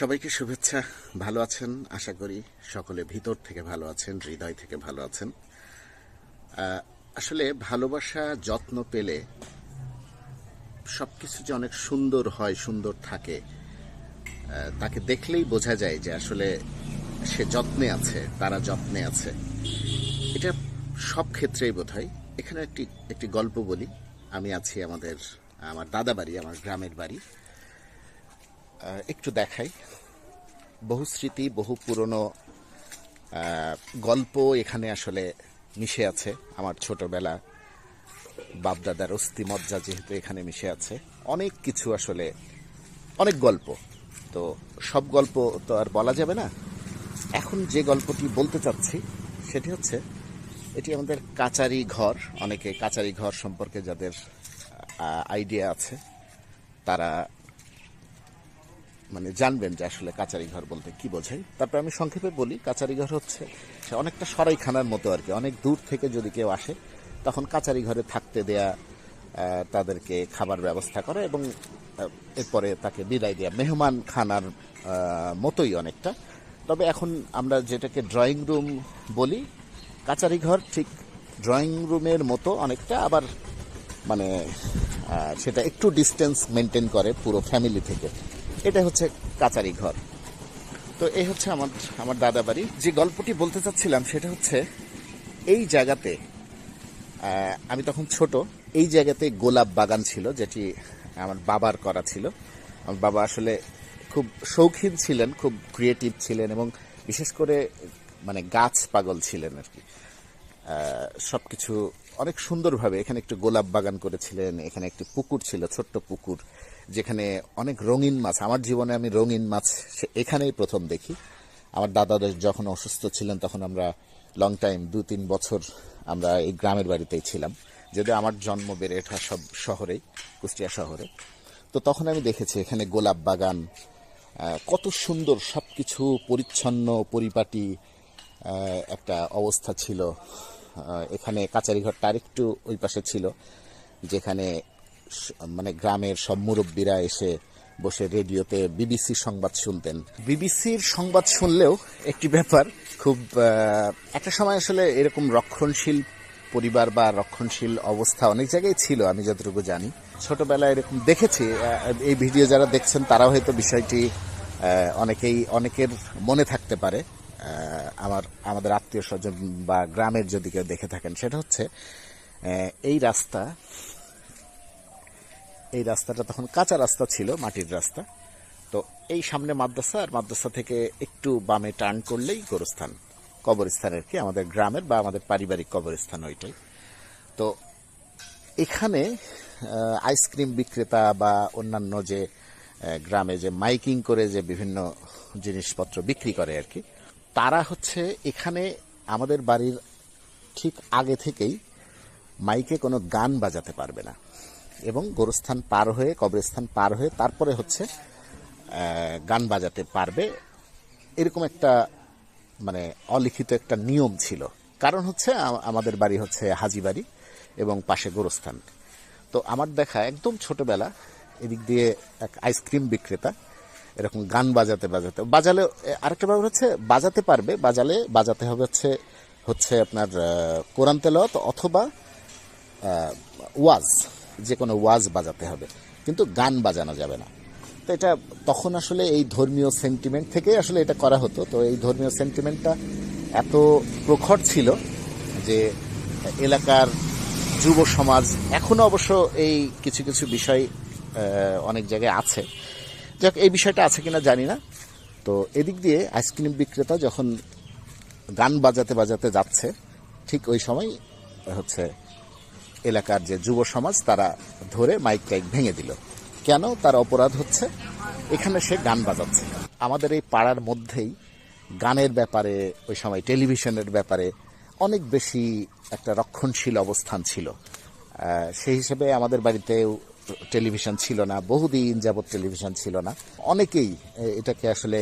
সবাইকে শুভেচ্ছা। ভালো আছেন? আশা করি সকলে ভিতর থেকে ভালো আছেন, হৃদয় থেকে ভালো আছেন। আসলে ভালোবাসা যত্ন পেলে সবকিছু যে অনেক সুন্দর হয়, সুন্দর থাকে তাকে দেখলেই বোঝা যায় যে আসলে সে যত্নে আছে, তারা যত্নে আছে। এটা সব ক্ষেত্রেই বোধ হয় এখানে একটি একটি গল্প বলি। আমি আছি আমাদের, আমার দাদা বাড়ি আমার গ্রামের বাড়ি। একটু দেখাই। বহু স্মৃতি, বহু পুরনো গল্প এখানে আসলে মিশে আছে। আমার ছোটবেলা বাপদাদার অস্থি মজ্জা যেহেতু এখানে মিশে আছে। অনেক কিছু আসলে, অনেক গল্প। তো সব গল্প তো আর বলা যাবে না। এখন যে গল্পটি বলতে চাচ্ছি, সেটি হচ্ছে, এটি আমাদের কাচারি ঘর। অনেকে কাচারি ঘর সম্পর্কে যাদের আইডিয়া আছে, তারা মানে জানবেন যে আসলে কাচারি ঘর বলতে কি বোঝায়। তারপর আমি সংক্ষেপে বলি কাচারি ঘর হচ্ছে অনেকটা সরাইখানার মতো আর কি। অনেক দূর থেকে যদি কেউ আসে, তখন কাচারি ঘরে থাকতে দেয়া তাদেরকে খাবার ব্যবস্থা করা এবং এরপরে তাকে বিদায় দেওয়া মেহমান খানার মতোই অনেকটা। তবে এখন আমরা যেটাকে ড্রয়িং রুম বলি কাচারি ঘর ঠিক ড্রয়িং রুমের মতো অনেকটা, আবার মানে সেটা একটু ডিস্টেন্স মেনটেন করে পুরো ফ্যামিলি থেকে। এটা হচ্ছে কাচারি ঘর। তো এই হচ্ছে আমার আমার দাদা বাড়ি। যে গল্পটি বলতে চাচ্ছিলাম সেটা হচ্ছে, এই জায়গাতে আমি তখন ছোট, এই জায়গাতে গোলাপ বাগান ছিল, যেটি আমার বাবার করা ছিল। আমার বাবা আসলে খুব শৌখিন ছিলেন, খুব ক্রিয়েটিভ ছিলেন এবং বিশেষ করে মানে গাছ পাগল ছিলেন আর কি। সব কিছু অনেক সুন্দরভাবে এখানে একটু গোলাপ বাগান করেছিলেন, এখানে একটি পুকুর ছিল, ছোট্ট পুকুর, যেখানে অনেক রঙিন মাছ, আমার জীবনে আমি রঙিন মাছ এখানেই প্রথম দেখি। আমার দাদাদের যখন অসুস্থ ছিলেন তখন আমরা লং টাইম দু তিন বছর আমরা এই গ্রামের বাড়িতেই ছিলাম। যদিও আমার জন্ম বেড়ে ওঠা সব শহরেই কুষ্টিয়া শহরে। তো তখন আমি দেখেছি এখানে গোলাপ বাগান কত সুন্দর সবকিছু, পরিচ্ছন্ন, পরিপাটি একটা অবস্থা ছিল। এখানে কাচারি ঘরটা আরেকটু ওই পাশে ছিল, যেখানে মানে গ্রামের সব মুরব্বীরা এসে বসে রেডিওতে বিবিসি সংবাদ শুনতেন। বিবিসির সংবাদ শুনলেও একটি ব্যাপার, খুব একটা সময় আসলে এরকম রক্ষণশীল পরিবার বা রক্ষণশীল অবস্থা অনেক জায়গায় ছিল, আমি যতটুকু জানি। ছোটবেলায় এরকম দেখেছি এই ভিডিও যারা দেখছেন তারাও হয়তো বিষয়টি অনেকেই, অনেকের মনে থাকতে পারে। আমার, আমাদের আত্মীয় স্বজন বা গ্রামের যদি কেউ দেখে থাকেন, সেটা হচ্ছে এই রাস্তা, এই রাস্তাটা তখন কাঁচা রাস্তা ছিল, মাটির রাস্তা। তো এই সামনে মাদ্রাসা, আর মাদ্রাসা থেকে একটু বামে টার্ন করলেই গোরস্থান, কবরস্থান আর কি, আমাদের গ্রামের বা আমাদের পারিবারিক কবরস্থান ওইটাই। তো এখানে আইসক্রিম বিক্রেতা বা অন্যান্য যে গ্রামে যে মাইকিং করে যে বিভিন্ন জিনিসপত্র বিক্রি করে আর কি তারা হচ্ছে এখানে আমাদের বাড়ির ঠিক আগে থেকেই মাইকে কোনো গান বাজাতে পারবে না। এবং গোরস্থান পার হয়ে, কবরস্থান পার হয়ে তারপরে হচ্ছে গান বাজাতে পারবে। এরকম একটা মানে অলিখিত একটা নিয়ম ছিল। কারণ হচ্ছে আমাদের বাড়ি হচ্ছে হাজি বাড়ি এবং পাশে গোরস্থান। তো আমার দেখা একদম ছোটবেলা, এদিক দিয়ে এক আইসক্রিম বিক্রেতা এরকম গান বাজাতে বাজাতে। বাজালে আরেকটা ব্যাপার হচ্ছে, বাজাতে পারবে, বাজালে বাজাতে হবে হচ্ছে হচ্ছে আপনার কোরআন তেলাওয়াত অথবা ওয়াজ যে কোনো ওয়াজ বাজাতে হবে। কিন্তু গান বাজানো যাবে না। তো এটা তখন আসলে এই ধর্মীয় সেন্টিমেন্ট থেকেই আসলে এটা করা হতো। তো এই ধর্মীয় সেন্টিমেন্টটা এত প্রখর ছিল যে এলাকার যুব সমাজ এখনও অবশ্য এই কিছু কিছু বিষয় অনেক জায়গায় আছে। যাক, এই বিষয়টা আছে কিনা জানি না। তো এদিক দিয়ে আইসক্রিম বিক্রেতা যখন গান বাজাতে বাজাতে যাচ্ছে, ঠিক ওই সময় হচ্ছে এলাকার যে যুব সমাজ, তারা ধরে মাইক টাইক ভেঙে দিল। কেন তার অপরাধ হচ্ছে? এখানে সে গান বাজাচ্ছে। আমাদের এই পাড়ার মধ্যেই গানের ব্যাপারে, ওই সময় টেলিভিশনের ব্যাপারে অনেক বেশি একটা রক্ষণশীল অবস্থান ছিল। সেই হিসেবে আমাদের বাড়িতেও টেলিভিশন ছিল না, বহুদিন যাবৎ টেলিভিশন ছিল না। অনেকেই এটাকে আসলে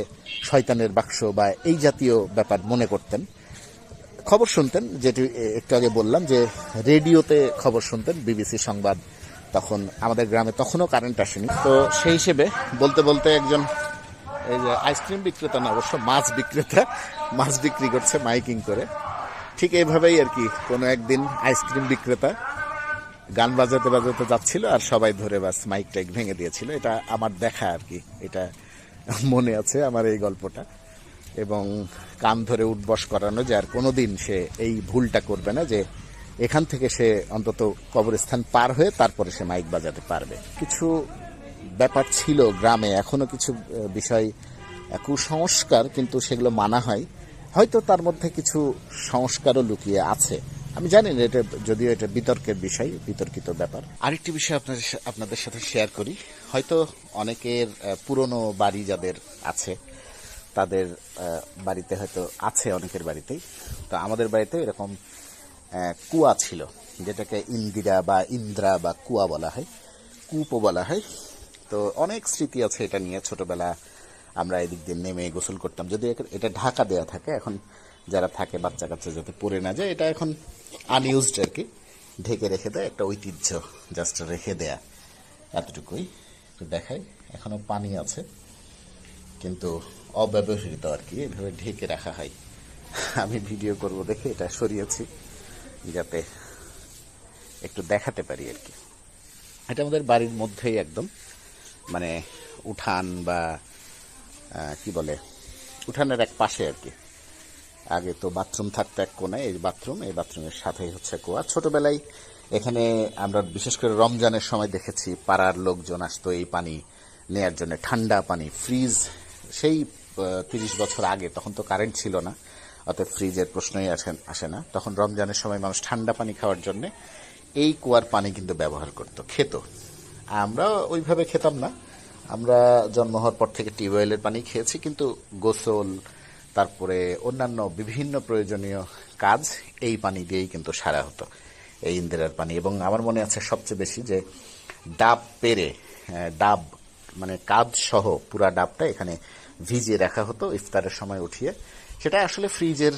শয়তানের বাক্স বা এই জাতীয় ব্যাপার মনে করতেন। খবর শুনতেন, যেটি একটু আগে বললাম যে রেডিওতে খবর শুনতেন, বিবিসি সংবাদ তখন, আমাদের গ্রামে তখনও কারেন্ট আসেনি। তো সেই হিসেবে বলতে বলতে একজন, এই যে আইসক্রিম বিক্রেতা না, অবশ্য মাছ বিক্রেতা, মাছ বিক্রি করছে মাইকিং করে। ঠিক এইভাবেই আর কি, কোনো একদিন আইসক্রিম বিক্রেতা গান বাজাতে বাজাতে যাচ্ছিল আর সবাই ধরে বাস মাইক টাইক ভেঙে দিয়েছিল। এটা আমার দেখা আর কি। এটা মনে আছে আমার এই গল্পটা। এবং কান ধরে উঠবস করানো যে আর কোনো দিন সে এই ভুলটা করবে না যে এখান থেকে সে অন্তত কবরস্থান পার হয়ে তারপরে সে মাইক বাজাতে পারবে। কিছু ব্যাপার ছিল গ্রামে, এখনও কিছু বিষয় কুসংস্কার কিন্তু সেগুলো মানা হয়। হয়তো তার মধ্যে কিছু সংস্কারও লুকিয়ে আছে। আমি জানি না, এটা যদিও এটা বিতর্কের বিষয়, বিতর্কিত ব্যাপার। আরেকটি বিষয় আপনাদের আপনাদের সাথে শেয়ার করি। হয়তো অনেকের পুরনো বাড়ি যাদের আছে, তাদের বাড়িতে হয়তো আছে অনেকের বাড়িতেই। তো আমাদের বাড়িতে এরকম কুয়া ছিল, যেটাকে ইন্দিরা বা ইন্দ্রা বা কুয়া বলা হয়, কূপও বলা হয়। তো অনেক স্মৃতি আছে এটা নিয়ে। ছোটবেলা আমরা এদিক দিয়ে নেমে গোসল করতাম। যদি এটা ঢাকা দেওয়া থাকে, এখন যারা থাকে বাচ্চা কাচ্চা যাতে পড়ে না যায়, এটা এখন আনইউজড আর কি ঢেকে রেখে দেয়, একটা ঐতিহ্য জাস্ট রেখে দেয়া। এতটুকুই একটু দেখাই। এখনও পানি আছে, কিন্তু অব্যবহৃত আর কি এভাবে ঢেকে রাখা হয়। আমি ভিডিও করব দেখে এটা সরিয়েছি, যাতে একটু দেখাতে পারি আর কি এটা আমাদের বাড়ির মধ্যেই একদম মানে উঠান বা কি বলে, উঠানের এক পাশে আর কি আগে তো বাথরুম থাকতো এক কোনায় এই বাথরুম, এই বাথরুমের সাথেই হচ্ছে কুয়া। ছোটবেলায় এখানে আমরা বিশেষ করে রমজানের সময় দেখেছি, পাড়ার লোকজন আসতো এই পানি নেয়ার জন্য, ঠান্ডা পানি, ফ্রিজ। সেই তিরিশ বছর আগে, তখন তো কারেন্ট ছিল না, অতএব ফ্রিজের প্রশ্নই আসেন আসে না। তখন রমজানের সময় মানুষ ঠান্ডা পানি খাওয়ার জন্য এই কুয়ার পানি কিন্তু ব্যবহার করতো, খেত। আমরা ওইভাবে খেতাম না। আমরা জন্ম হওয়ার পর থেকে টিউবওয়েলের পানি খেয়েছি, কিন্তু গোসল তারপরে অন্যান্য বিভিন্ন প্রয়োজনীয় কাজ এই পানি দিয়েই কিন্তু সারা হতো, এই ইন্দিরার পানি। এবং আমার মনে আছে সবচেয়ে বেশি যে ডাব পেরে ডাব মানে কাদ সহ পুরা ডাবটা এখানে ভিজিয়ে রাখা হতো ইফতারের সময় উঠিয়ে। সেটা আসলে ফ্রিজের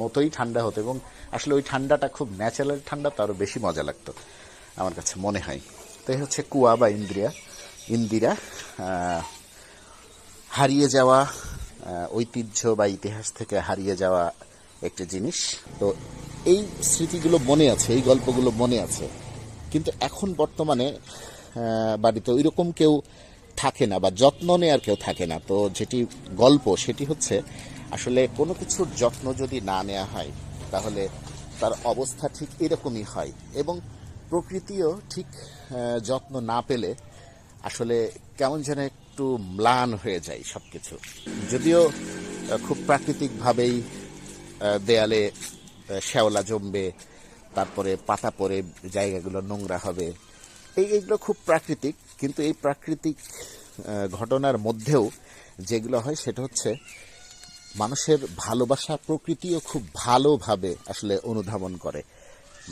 মতোই ঠান্ডা হতো এবং আসলে ওই ঠান্ডাটা খুব ন্যাচারাল ঠান্ডা, তো আরও বেশি মজা লাগতো, আমার কাছে মনে হয়। তো হচ্ছে কুয়া বা ইন্দিরা ইন্দিরা হারিয়ে যাওয়া ঐতিহ্য বা ইতিহাস থেকে হারিয়ে যাওয়া একটি জিনিস। তো এই স্মৃতিগুলো মনে আছে, এই গল্পগুলো মনে আছে। কিন্তু এখন বর্তমানে বাড়িতে ওই রকম কেউ থাকে না বা যত্ন নেওয়ার কেউ থাকে না। তো যেটি গল্প, সেটি হচ্ছে আসলে কোনো কিছুর যত্ন যদি না নেওয়া হয়, তাহলে তার অবস্থা ঠিক এরকমই হয়। এবং প্রকৃতিও ঠিক যত্ন না পেলে আসলে কেমন যেন একটু ম্লান হয়ে যায় সবকিছু। যদিও খুব প্রাকৃতিকভাবেই দেয়ালে শ্যাওলা জমবে, তারপরে পাতা পরে জায়গাগুলো নোংরা হবে। এই, এইগুলো খুব প্রাকৃতিক, কিন্তু এই প্রাকৃতিক ঘটনার মধ্যেও যেগুলো হয় সেটা হচ্ছে, মানুষের ভালোবাসা প্রকৃতিও খুব ভালোভাবে আসলে অনুধাবন করে।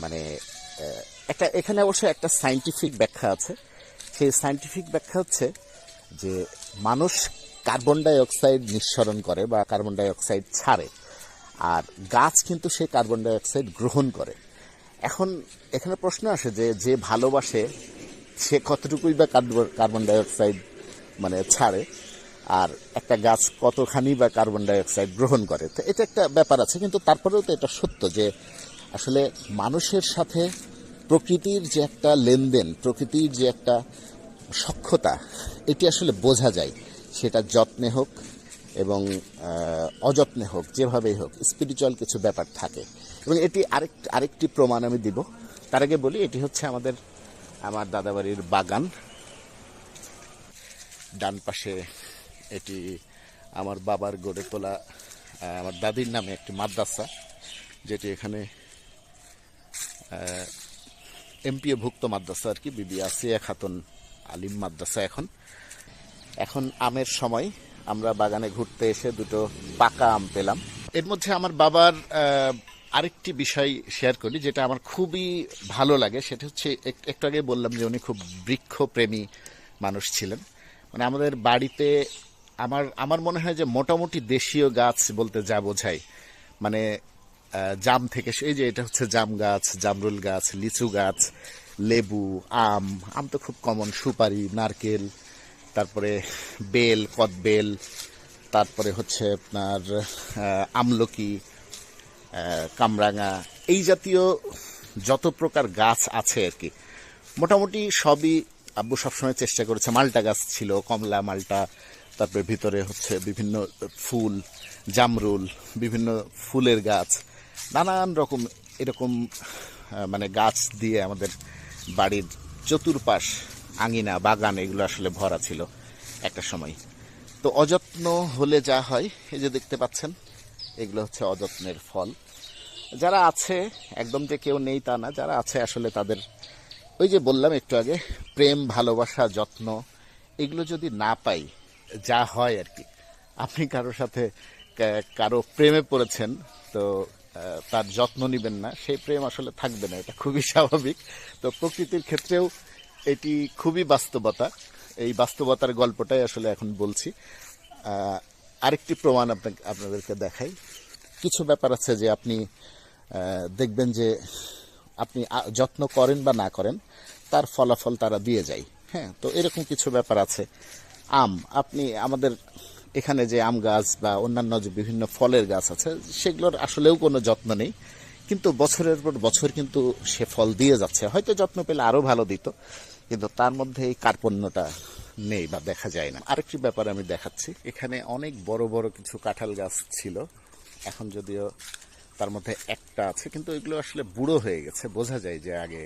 মানে একটা, এখানে অবশ্য একটা সাইন্টিফিক ব্যাখ্যা আছে। সেই সাইন্টিফিক ব্যাখ্যা হচ্ছে যে মানুষ কার্বন ডাই অক্সাইড নিঃসরণ করে বা কার্বন ডাই অক্সাইড ছাড়ে, আর গাছ কিন্তু সে কার্বন ডাই অক্সাইড গ্রহণ করে। এখন এখানে প্রশ্ন আসে যে যে ভালোবাসে, সে কতটুকুই বা কার্বন- কার্বন ডাই মানে ছাড়ে, আর একটা গাছ কতখানি বা কার্বন ডাইঅক্সাইড গ্রহণ করে। তো এটা একটা ব্যাপার আছে, কিন্তু তারপরেও তো এটা সত্য যে, আসলে মানুষের সাথে প্রকৃতির যে একটা লেনদেন, প্রকৃতির যে একটা সক্ষতা, এটি আসলে বোঝা যায়। সেটা যত্নে হোক এবং অযত্নে হোক, যেভাবেই হোক স্পিরিচুয়াল কিছু ব্যাপার থাকে। এবং এটি আরেক আরেকটি প্রমাণ আমি দিব। তার আগে বলি, এটি হচ্ছে আমাদের, আমার দাদাবাড়ির বাগান। ডান পাশে এটি আমার বাবার গড়ে তোলা আমার দাদির নামে একটি মাদ্রাসা, যেটি এখানে এমপিও ভুক্ত মাদ্রাসা আর কি বিবি আসিয়া খাতুন আলিম মাদ্রাসা এখন। এখন আমের সময়, আমরা বাগানে ঘুরতে এসে দুটো পাকা আম পেলাম। এর মধ্যে আমার বাবার আরেকটি বিষয় শেয়ার করি, যেটা আমার খুবই ভালো লাগে। সেটা হচ্ছে, এক- একটু আগে বললাম যে উনি খুব বৃক্ষপ্রেমী মানুষ ছিলেন। মানে আমাদের বাড়িতে আমার আমার মনে হয় যে মোটামুটি দেশীয় গাছ বলতে যা বোঝায়। মানে জাম থেকে এই যে এটা হচ্ছে জাম গাছ, জামরুল গাছ, লিচু গাছ লেবু, আম আম তো খুব কমন সুপারি, নারকেল, তারপরে বেল, কদবেল, তারপরে হচ্ছে আপনার আমলকি কামরাঙা, এই জাতীয় যত প্রকার গাছ আছে আর কি, মোটামুটি সবই আব্বু সবসময় চেষ্টা করেছে। মালটা গাছ ছিল, কমলা, মালটা, তারপরে ভিতরে হচ্ছে বিভিন্ন ফুল, জামরুল, বিভিন্ন ফুলের গাছ, নানান রকম এরকম মানে গাছ দিয়ে আমাদের বাড়ির চতুর্পাশ, আঙিনা, বাগান, এগুলো আসলে ভরা ছিল একটা সময়। তো অযত্ন হলে যা হয়, এই যে দেখতে পাচ্ছেন, এগুলো হচ্ছে অযত্নের ফল। যারা আছে, একদম যে কেউ নেই তা না, যারা আছে আসলে তাদের, ওই যে বললাম একটু আগে, প্রেম, ভালোবাসা, যত্ন, এগুলো যদি না পাই, যা হয় আর কি। আপনি কারোর সাথে কারও প্রেমে পড়েছেন, তো তার যত্ন নেবেন না, সেই প্রেম আসলে থাকবে না, এটা খুবই স্বাভাবিক। তো প্রকৃতির ক্ষেত্রেও এটি খুবই বাস্তবতা। এই বাস্তবতার গল্পটাই আসলে এখন বলছি। আরেকটি প্রমাণ আপনাকে, আপনাদেরকে দেখাই। কিছু ব্যাপার আছে যে আপনি দেখবেন যে আপনি যত্ন করেন বা না করেন, তার ফলাফল তারা দিয়ে যায়। হ্যাঁ তো এরকম কিছু ব্যাপার আছে। আম, আপনি আমাদের এখানে যে আম গাছ বা অন্যান্য যে বিভিন্ন ফলের গাছ আছে, সেগুলোর আসলেও কোনো যত্ন নেই। কিন্তু বছরের পর বছর কিন্তু সে ফল দিয়ে যাচ্ছে। হয়তো যত্ন পেলে আরও ভালো দিত, কিন্তু তার মধ্যে এই কার্পণ্যটা নেই বা দেখা যায় না। আরেকটি ব্যাপার আমি দেখাচ্ছি। এখানে অনেক বড় বড় কিছু কাঁঠাল গাছ ছিল। এখন যদিও তার মধ্যে একটা আছে, কিন্তু এগুলো আসলে বুড়ো হয়ে গেছে। বোঝা যায় যে আগে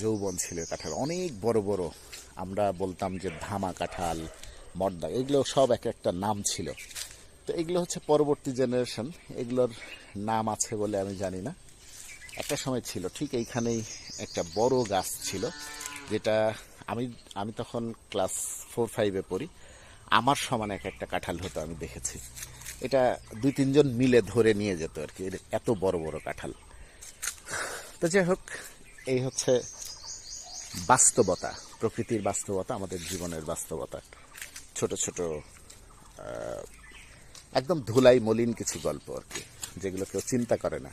যৌবন ছিল কাঁঠাল। অনেক বড় বড়। আমরা বলতাম যে ধামা কাঁঠাল মর্দা এগুলো সব এক একটা নাম ছিল। তো এগুলো হচ্ছে পরবর্তী জেনারেশন এগুলোর নাম আছে বলে আমি জানি না। একটা সময় ছিল, ঠিক এইখানেই একটা বড় গাছ ছিল, যেটা আমি আমি তখন ক্লাস ফোর ফাইভে পড়ি। আমার সমান এক একটা কাঁঠাল হতো, আমি দেখেছি। এটা দুই, তিনজন মিলে ধরে নিয়ে যেত আর কি এত বড় বড় কাঁঠাল। তো যাই হোক, এই হচ্ছে বাস্তবতা, প্রকৃতির বাস্তবতা, আমাদের জীবনের বাস্তবতা। ছোট ছোট একদম ধুলাই মলিন কিছু গল্প আর কি যেগুলো কেউ চিন্তা করে না।